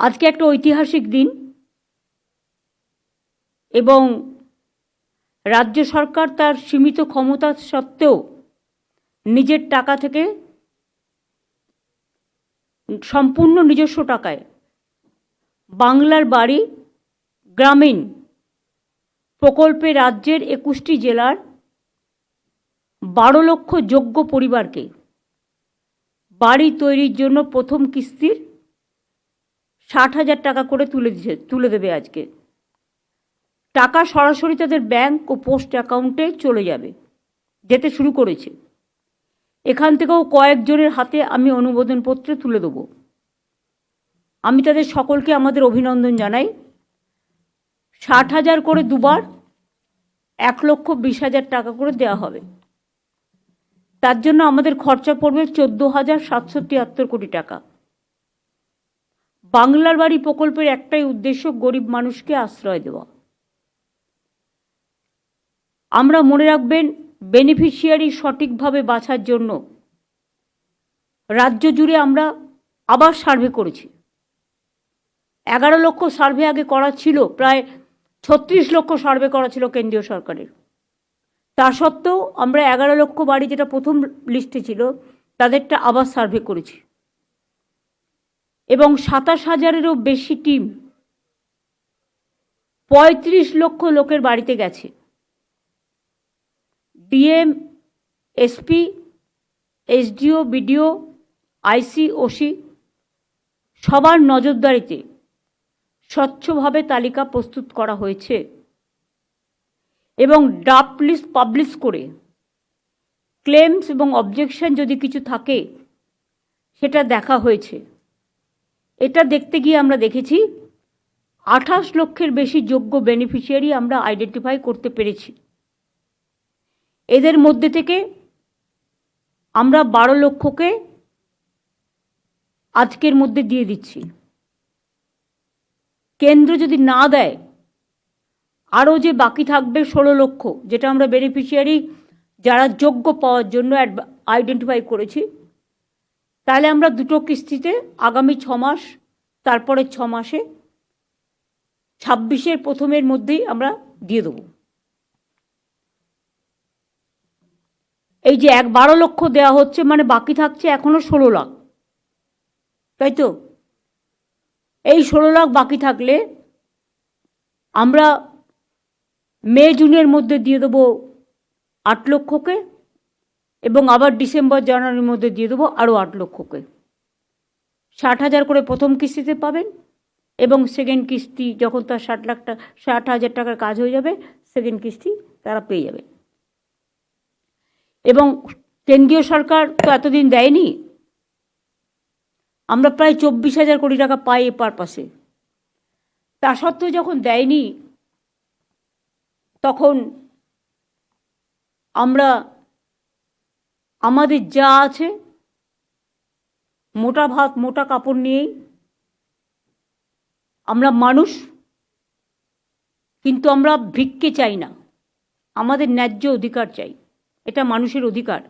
আজকে একটা ঐতিহাসিক দিন এবং রাজ্য সরকার তার সীমিত ক্ষমতা সত্ত্বেও নিজের টাকা থেকে সম্পূর্ণ নিজস্ব টাকায় বাংলার বাড়ি গ্রামীণ প্রকল্পে রাজ্যের একুশটি জেলার বারো লক্ষ যোগ্য পরিবারকে বাড়ি তৈরির জন্য প্রথম কিস্তির ষাট হাজার টাকা করে তুলে দিচ্ছে তুলে দেবে আজকে। টাকা সরাসরি তাদের ব্যাংক ও পোস্ট অ্যাকাউন্টে চলে যাবে, যেতে শুরু করেছে। এখান থেকেও কয়েকজনের হাতে আমি অনুমোদনপত্র তুলে দেবো। আমি তাদের সকলকে আমাদের অভিনন্দন জানাই। ষাট হাজার করে দুবার এক লক্ষ বিশ হাজার টাকা করে দেওয়া হবে। তার জন্য আমাদের খরচা পড়বে চোদ্দ হাজার সাতশো তিয়াত্তর কোটি টাকা। বাংলার বাড়ি প্রকল্পের একটাই উদ্দেশ্য গরিব মানুষকে আশ্রয় দেওয়া। আমরা মনে রাখবেন বেনিফিশিয়ারি সঠিকভাবে বাছার জন্য রাজ্য জুড়ে আমরা আবার সার্ভে করেছি। এগারো লক্ষ সার্ভে আগে করা ছিল, প্রায় ছত্রিশ লক্ষ সার্ভে করা ছিল কেন্দ্রীয় সরকারের। তা সত্ত্বেও আমরা এগারো লক্ষ বাড়ি যেটা প্রথম লিস্টে ছিল, তাদেরটা আবার সার্ভে করেছি। এবং সাতাশ হাজারেরও বেশি টিম পঁয়ত্রিশ লক্ষ লোকের বাড়িতে গেছে। DM, SP, SDO, BDO, IC, OC সবার নজরদারিতে স্বচ্ছভাবে তালিকা প্রস্তুত করা হয়েছে এবং ড্রাফট লিস্ট পাবলিশ করে ক্লেমস এবং অবজেকশন যদি কিছু থাকে সেটা দেখা হয়েছে। এটা দেখতে গিয়ে আমরা দেখেছি আঠাশ লক্ষের বেশি যোগ্য বেনিফিশিয়ারি আমরা আইডেন্টিফাই করতে পেরেছি। এদের মধ্যে থেকে আমরা বারো লক্ষকে আজকের মধ্যে দিয়ে দিচ্ছি। কেন্দ্র যদি না দেয়, আরও যে বাকি থাকবে ষোলো লক্ষ, যেটা আমরা বেনিফিশিয়ারি যারা যোগ্য পাওয়ার জন্য আইডেন্টিফাই করেছি তাহলে আমরা দুটো কিস্তিতে আগামী ছ মাস, তারপরে ছ মাসে ছাব্বিশের প্রথমের মধ্যেই আমরা দিয়ে দেবো। এই যে এক বারো লক্ষ দেওয়া হচ্ছে মানে বাকি থাকছে এখনও ষোলো লাখ। তাই তো? এই ষোলো লাখ বাকি থাকলে আমরা মে, জুনের মধ্যে দিয়ে দেবো আট লক্ষকে। এবং আবার ডিসেম্বর, জানুয়ারির মধ্যে দিয়ে দেবো আরও আট লক্ষকে। ষাট হাজার করে প্রথম কিস্তিতে পাবেন এবং সেকেন্ড কিস্তি যখন তার ষাট লাখ টাকা ষাট হাজার টাকার কাজ হয়ে যাবে সেকেন্ড কিস্তি তারা পেয়ে যাবে। এবং কেন্দ্রীয় সরকার তো এতদিন দেয়নি। আমরা প্রায় চব্বিশ হাজার কোটি টাকা পাই এ পারপাসে। তা সত্ত্বেও যখন দেয়নি, তখন আমরা আমাদের যা আছে, মোটা ভাত, মোটা কাপড় নিয়েই আমরা মানুষ, কিন্তু আমরা ভিক্ষে চাই না। আমাদের ন্যায্য অধিকার চাই। এটা মানুষের অধিকার।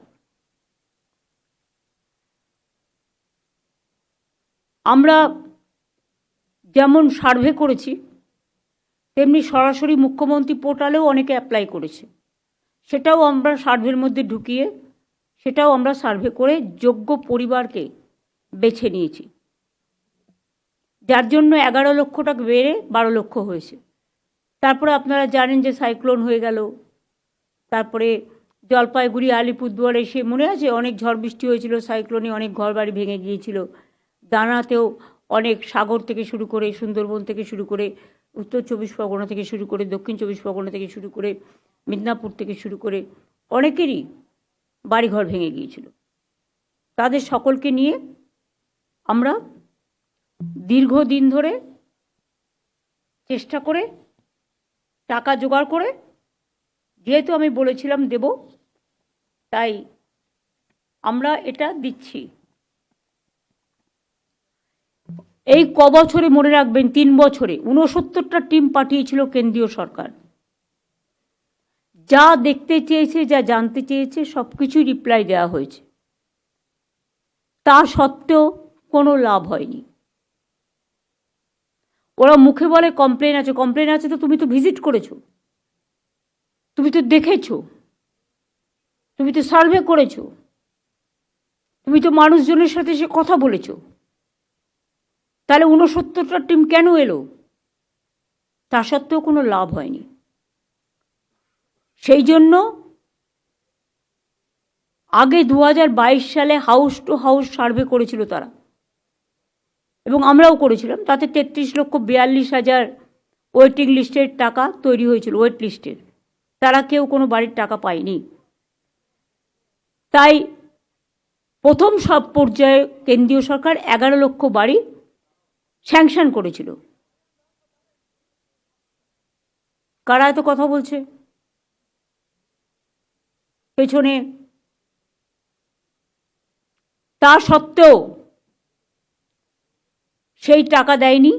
আমরা যেমন সার্ভে করেছি, তেমনি সরাসরি মুখ্যমন্ত্রী পোর্টালেও অনেকে অ্যাপ্লাই করেছে। সেটাও আমরা সার্ভের মধ্যে ঢুকিয়ে সেটাও আমরা সার্ভে করে যোগ্য পরিবারকে বেছে নিয়েছি। যার জন্য এগারো লক্ষ টাকা বেড়ে বারো লক্ষ হয়েছে। তারপরে আপনারা জানেন যে সাইক্লোন হয়ে গেল। তারপরে জলপাইগুড়ি, আলিপুরদুয়ার এসে মনে আছে? অনেক ঝড় বৃষ্টি হয়েছিল, সাইক্লোনে অনেক ঘরবাড়ি ভেঙে গিয়েছিল। দানাতেও অনেক সাগর থেকে শুরু করে সুন্দরবন থেকে শুরু করে উত্তর চব্বিশ পরগনা থেকে শুরু করে দক্ষিণ চব্বিশ পরগনা থেকে শুরু করে মিদনাপুর থেকে শুরু করে অনেকেরই বাড়িঘর ভেঙে গিয়েছিল। তাদের সকলকে নিয়ে আমরা দীর্ঘদিন ধরে চেষ্টা করে, টাকা জোগাড় করে, যেহেতু আমি বলেছিলাম দেব, তাই আমরা এটা দিচ্ছি। এই ক বছরে মনে রাখবেন, তিন বছরে। উনসত্তরটা টিম পাঠিয়েছিল কেন্দ্রীয় সরকার। যা দেখতে চেয়েছে, যা জানতে চেয়েছে সব কিছুই রিপ্লাই দেওয়া হয়েছে। তা সত্ত্বেও কোনো লাভ হয়নি। ওরা মুখে বলে কমপ্লেন আছে কমপ্লেন আছে, তো তুমি তো ভিজিট করেছ। তুমি তো দেখেছ। তুমি তো সার্ভে করেছ। তুমি তো মানুষজনের সাথে সে কথা বলেছ। তাহলে ঊনসত্তরটা টিম কেন এলো? তা সত্ত্বেও কোনো লাভ হয়নি। সেই জন্য আগে দু হাজার বাইশ সালে হাউস টু হাউস সার্ভে করেছিল তারা। এবং আমরাও করেছিলাম। তাতে তেত্রিশ লক্ষ বিয়াল্লিশ হাজার ওয়েটিং লিস্টের টাকা তৈরি হয়েছিল, ওয়েট লিস্টের। তারা কেউ কোনো বাড়ির টাকা পায়নি। তাই প্রথম সব পর্যায়ে কেন্দ্রীয় সরকার এগারো লক্ষ বাড়ি স্যাংশন করেছিল। কারা এত কথা বলছে? পেছনে। তা সত্ত্বেও সেই টাকা দেয়নি।